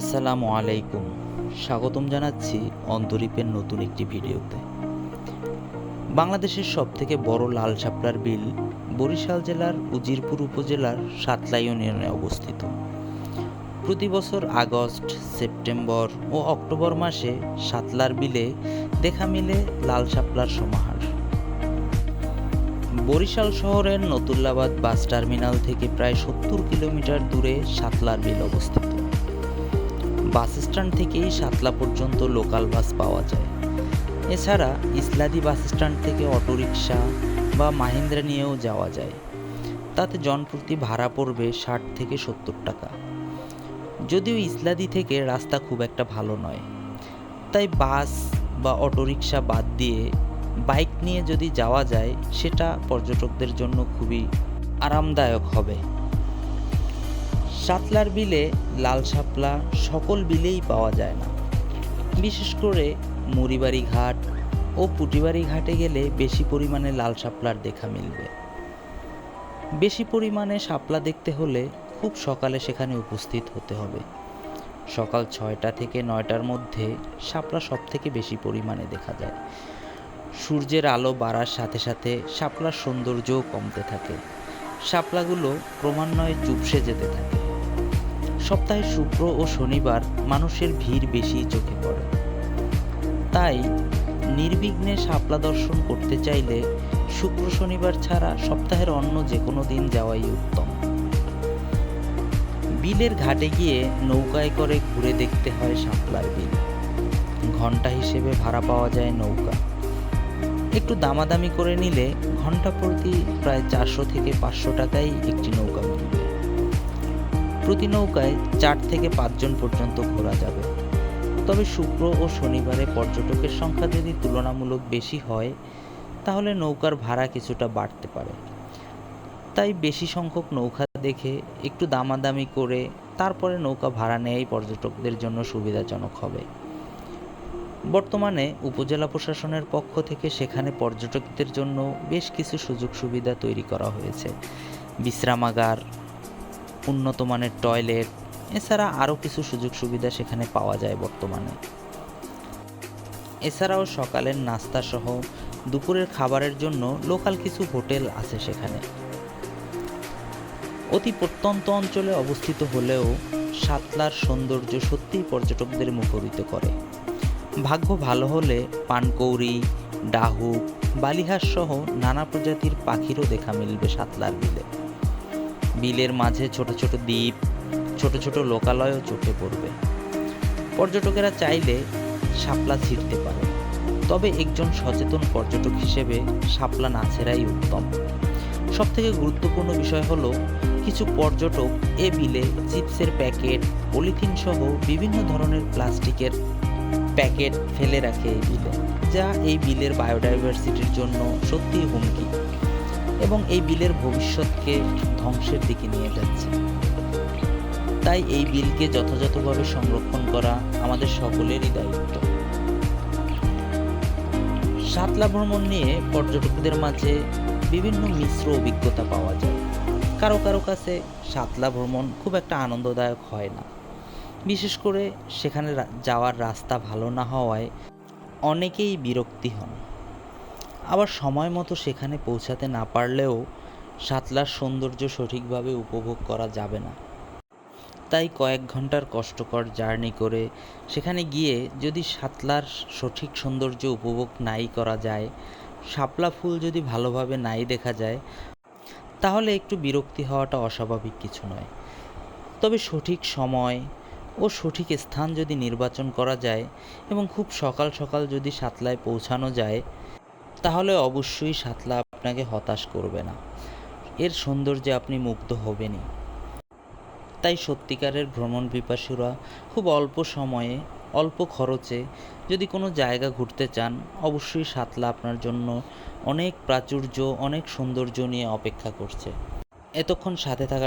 আসসালামু আলাইকুম। স্বাগতম জানাচ্ছি অন্তরীপের নতুন একটি ভিডিওতে। বাংলাদেশের সবথেকে বড় লাল শাপলার বিল বরিশাল জেলার উজিরপুর উপজেলার সাতলা ইউনিয়নে অবস্থিত। প্রতি বছর আগস্ট, সেপ্টেম্বর ও অক্টোবর মাসে সাতলার বিলে দেখা মিলে লাল শাপলার সমাহার। বরিশাল শহরের নতুল্লাবাদ বাস টার্মিনাল থেকে প্রায় সত্তর কিলোমিটার দূরে সাতলার বিল অবস্থিত। বাস স্ট্যান্ড থেকেই সাতলা পর্যন্ত লোকাল বাস পাওয়া যায়। এছাড়া ইসলাদি বাস স্ট্যান্ড থেকে অটোরিকশা বা মাহিন্দ্রা নিয়েও যাওয়া যায়। তাতে জনপ্রতি ভাড়া পড়বে ষাট থেকে সত্তর টাকা। যদিও ইসলাদি থেকে রাস্তা খুব একটা ভালো নয়। তাই বাস বা অটোরিকশা বাদ দিয়ে বাইক নিয়ে যদি যাওয়া যায়, সেটা পর্যটকদের জন্য খুবই আরামদায়ক হবে। সাতলার বিলে লাল শাপলা সকল বিলেই পাওয়া যায় না। বিশেষ করে মুড়িবাড়ি ঘাট ও পুটিবাড়ি ঘাটে গেলে বেশি পরিমাণে লাল শাপলার দেখা মিলবে। বেশি পরিমাণে শাপলা দেখতে হলে খুব সকালে সেখানে উপস্থিত হতে হবে। সকাল ছয়টা থেকে নয়টার মধ্যে শাপলা সব থেকে বেশি পরিমাণে দেখা যায়। সূর্যের আলো বাড়ার সাথে সাথে শাপলার সৌন্দর্যও কমতে থাকে। শাপলাগুলো ক্রমান্বয়ে চুপসে যেতে থাকে। সপ্তাহে শুক্র ও শনিবার মানুষের ভিড় বেশি চোখে পড়ে। তাই নির্বিঘ্নে শাপলা দর্শন করতে চাইলে শুক্র শনিবার ছাড়া সপ্তাহের অন্য যে কোনো দিন যাওয়াই উত্তম। বিলের ঘাটে গিয়ে নৌকায় করে ঘুরে দেখতে হয় শাপলার বিল। ঘণ্টা হিসেবে ভাড়া পাওয়া যায় নৌকা। একটু দামাদামি করে নিলে ঘণ্টা প্রতি প্রায় চারশো থেকে পাঁচশো টাকায় একটি নৌকা প্রতি নৌকায় চার থেকে পাঁচজন পর্যন্ত ঘোরা যাবে। তবে শুক্র ও শনিবারে পর্যটকের সংখ্যা যদি তুলনামূলক বেশি হয়, তাহলে নৌকার ভাড়া কিছুটা বাড়তে পারে। তাই বেশি সংখ্যক নৌকা দেখে একটু দামাদামি করে তারপরে নৌকা ভাড়া নেয়াই পর্যটকদের জন্য সুবিধাজনক হবে। বর্তমানে উপজেলা প্রশাসনের পক্ষ থেকে সেখানে পর্যটকদের জন্য বেশ কিছু সুযোগ সুবিধা তৈরি করা হয়েছে। বিশ্রামাগার উন্নত মানের টয়লেট, এছাড়া আরও কিছু সুযোগ সুবিধা সেখানে পাওয়া যায় বর্তমানে। এছাড়াও সকালের নাস্তা সহ দুপুরের খাবারের জন্য লোকাল কিছু হোটেল আছে সেখানে। অতি প্রত্যন্ত অঞ্চলে অবস্থিত হলেও সাতলার সৌন্দর্য সত্যিই পর্যটকদের মুখরিত করে। ভাগ্য ভালো হলে পানকৌড়ি ডাহুক বালিহাঁস সহ নানা প্রজাতির পাখিরও দেখা মিলবে সাতলার বিলে। বিলের মাঝে ছোট ছোট দ্বীপ, ছোট ছোট লোকালয়ও চোখে পড়বে। পর্যটকেরা চাইলে শাপলা ছিঁড়তে পারে। তবে একজন সচেতন পর্যটক হিসেবে শাপলা না ছেড়াই উত্তম। সবথেকে গুরুত্বপূর্ণ বিষয় হলো, কিছু পর্যটক এ বিলে চিপসের প্যাকেট পলিথিন সহ বিভিন্ন ধরনের প্লাস্টিকের প্যাকেট ফেলে রাখে এই বিলে, যা এই বিলের বায়োডাইভার্সিটির জন্য সত্যিই হুমকি। এবং এই বিলের ভবিষ্যৎকে ধ্বংসের দিকে নিয়ে যাচ্ছে। তাই এই বিলকে যথাযথভাবে সংরক্ষণ করা আমাদের সকলেরই দায়িত্ব। সাতলা ভ্রমণ নিয়ে পর্যটকদের মাঝে বিভিন্ন মিশ্র অভিজ্ঞতা পাওয়া যায়। কারও কারও কাছে সাতলা ভ্রমণ খুব একটা আনন্দদায়ক হয় না। বিশেষ করে সেখানে যাওয়ার রাস্তা ভালো না হওয়ায় অনেকেই বিরক্তি হন। আবার সময় মতো সেখানে পৌঁছাতে না পারলেও সাতলার সৌন্দর্য সঠিকভাবে উপভোগ করা যাবে না। তাই কয়েক ঘণ্টার কষ্টকর জার্নি করে সেখানে গিয়ে যদি সাতলার সঠিক সৌন্দর্য উপভোগ নাই করা যায়, শাপলা ফুল যদি ভালোভাবে নাই দেখা যায়, তাহলে একটু বিরক্তি হওয়াটা অস্বাভাবিক কিছু নয়। তবে সঠিক সময় ও সঠিক স্থান যদি নির্বাচন করা যায় এবং খুব সকাল সকাল যদি সাতলায় পৌঁছানো যায় তাহলে অবশ্যই সাতলা আপনাকে হতাশ করবে না। এর সৌন্দর্যে আপনি মুগ্ধ হবেনই। তাই সত্যিকারের ভ্রমণ পিপাসুরা খুব অল্প সময়ে, অল্প খরচে যদি কোনো জায়গা ঘুরতে চান, অবশ্যই সাতলা আপনার জন্য অনেক প্রাচুর্য, অনেক সৌন্দর্য নিয়ে অপেক্ষা করছে। এতক্ষণ সাথে থাকার